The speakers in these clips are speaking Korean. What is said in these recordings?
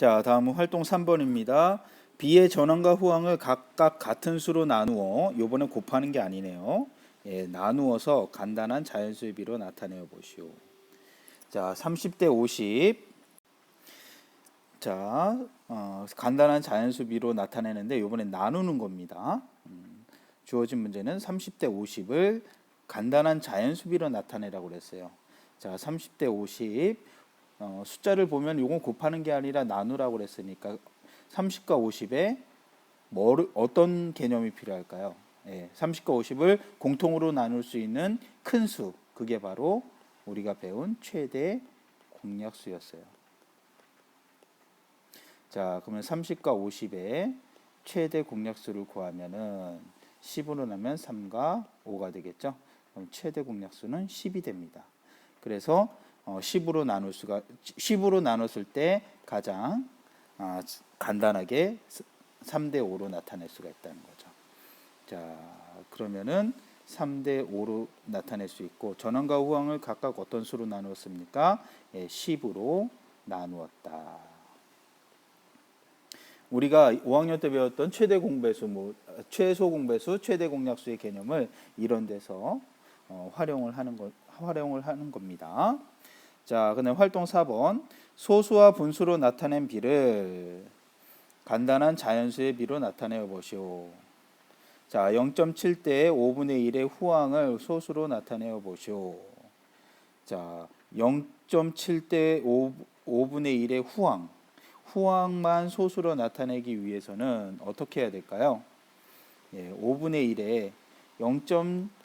자, 다음은 활동 3번입니다. B의 전환과 후항을 각각 같은 수로 나누어 요번에 곱하는 게 아니네요. 예, 나누어서 간단한 자연수의 비로 나타내어 보시오. 자, 30대 50. 자, 어, 간단한 자연수비로 나타내는데 요번엔 나누는 겁니다. 음, 주어진 문제는 30대 50을 간단한 자연수비로 나타내라고 그랬어요. 자, 30대 50 어, 숫자를 보면 요건 곱하는 게 아니라 나누라고 그랬으니까 30과 50에 뭐 어떤 개념이 필요할까요? 예, 30과 50을 공통으로 나눌 수 있는 큰 수. 그게 바로 우리가 배운 최대 공약수였어요. 자, 그러면 30과 50의 최대 공약수를 구하면은 10으로 나면 3과 5가 되겠죠. 그럼 최대 공약수는 10이 됩니다. 그래서 어, 10으로 나눌 수가 10으로 나눴을 때 가장 아, 간단하게 3대 5로 나타낼 수가 있다는 거죠. 자, 그러면은 3대 5로 나타낼 수 있고 전환과 후항을 각각 어떤 수로 나누었습니까? 예, 10으로 나누었다. 우리가 5학년 때 배웠던 최대 공배수, 뭐 최소 공배수, 최대 공약수의 개념을 이런 데서 어, 활용을 하는 것 활용을 하는 겁니다. 자, 그다음 활동 4번 소수와 분수로 나타낸 비를 간단한 자연수의 비로 나타내어 보시오. 자, 0.7대 5분의 1의 후항을 소수로 나타내어 보시오. 자, 0.7대 5, 5분의 1의 후항. 후항만 소수로 나타내기 위해서는 어떻게 해야 될까요? 예, 5분의 1에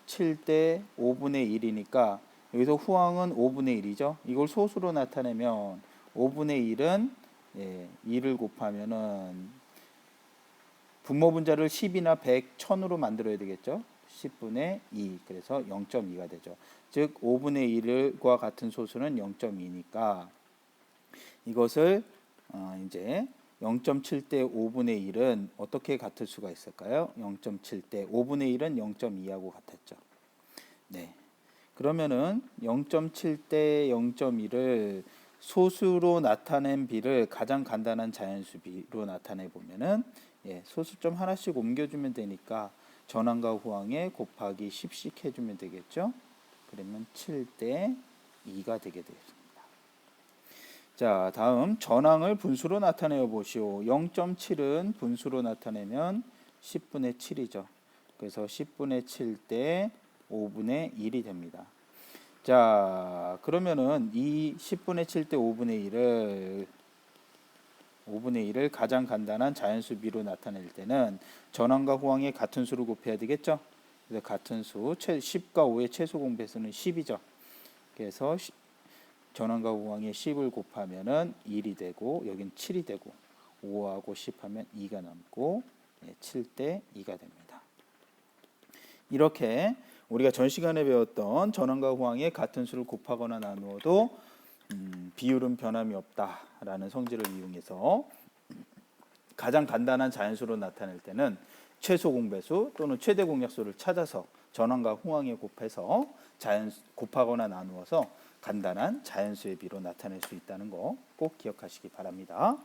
0.7대 5분의 1이니까 여기서 후항은 5분의 1이죠. 이걸 소수로 나타내면 5분의 1은 예, 2를 곱하면은 분모 분자를 10이나 100, 1000으로 만들어야 되겠죠. 10분의 2. 그래서 0.2가 되죠. 즉 5분의 1과 같은 소수는 0.2니까 이것을 어, 이제 0.7대 5분의 1은 어떻게 같을 수가 있을까요? 0.7대 5분의 1은 0.2하고 같았죠. 네. 그러면은 0.7대 0.1을 소수로 나타낸 비를 가장 간단한 자연수 비로 나타내 보면은 예, 소수점 하나씩 옮겨주면 되니까 전항과 후항에 곱하기 10씩 해주면 되겠죠. 그러면 7대 2가 되게 되겠습니다. 자, 다음 전항을 분수로 나타내어 보시오. 0.7은 분수로 나타내면 10분의 7이죠. 그래서 10분의 7 대 5분의 1이 됩니다. 자, 그러면은 이 10분의 7 대 5분의 1을 5분의 1을 가장 간단한 자연수 비로 나타낼 때는 전항과 후항의 같은 수를 곱해야 되겠죠? 그래서 같은 수 10과 5의 최소 공배수는 10이죠. 그래서 전항과 후항의 10을 곱하면은 1이 되고 여긴 7이 되고 5하고 10 하면 2가 남고 7대 2가 됩니다. 이렇게 우리가 전 시간에 배웠던 전항과 후항의 같은 수를 곱하거나 나누어도 음, 비율은 변함이 없다라는 성질을 이용해서 가장 간단한 자연수로 나타낼 때는 최소 공배수 또는 최대 공약수를 찾아서 전항과 후항에 곱해서 자연 곱하거나 나누어서 간단한 자연수의 비로 나타낼 수 있다는 거 꼭 기억하시기 바랍니다.